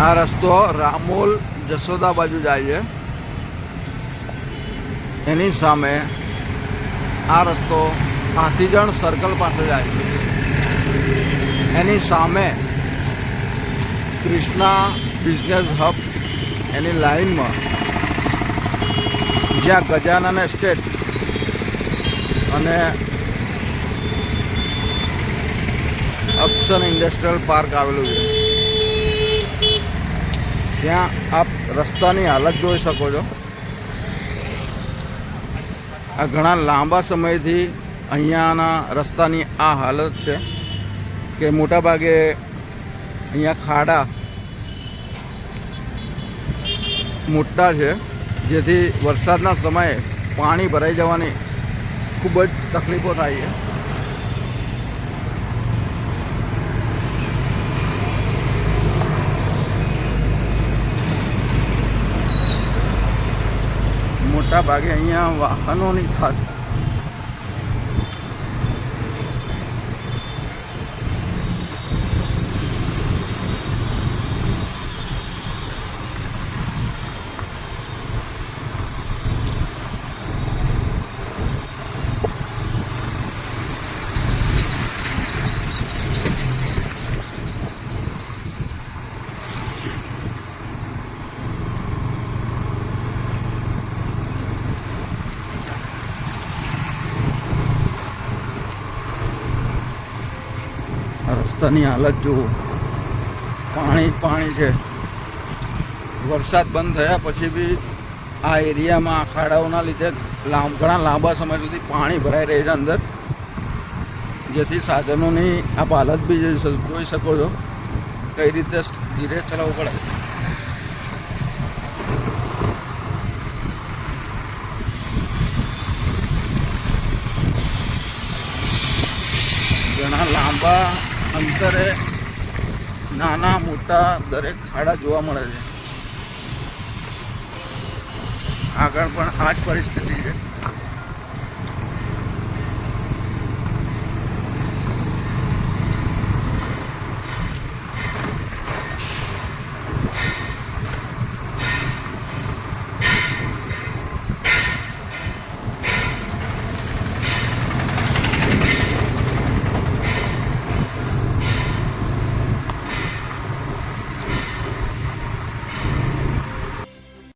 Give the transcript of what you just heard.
આ રસ્તો રામોલ જસોદા બાજુ જાય છે. એની સામે આ રસ્તો હાથીજણ સર્કલ પાસે જાય છે. એની સામે કૃષ્ણા બિઝનેસ હબ એની લાઈનમાં જ્યાં ગજાનન એસ્ટેટ અને અક્ષર ઇન્ડસ્ટ્રીયલ પાર્ક આવેલું છે. ત્યાં આપ રસ્તાની હાલત જોઈ શકો છો. આ ઘણા લાંબા સમયથી અહીંયાના રસ્તાની આ હાલત છે કે મોટાભાગે અહીંયા ખાડા મોટા છે, જેથી વરસાદના સમયે પાણી ભરાઈ જવાની ખૂબ જ તકલીફો થાય છે. મોટા ભાગે અહીંયા વાહનોની ખાસ આ રસ્તાની હાલત જુઓ. પાણી પાણી છે. વરસાદ બંધ થયા પછી બી આ એરિયામાં આ ખાડાઓના લીધે લાંબ ઘણા લાંબા સમય સુધી પાણી ભરાઈ રહે છે અંદર. જેથી સાધનોની આપ હાલત બી જોઈ શકો છો. કઈ રીતે ધીરે ચલાવવું પડે. ઘણા લાંબા અંતરે નાના મોટા દરેક ખાડા જોવા મળે છે. આગળ પણ આ જ પરિસ્થિતિ છે.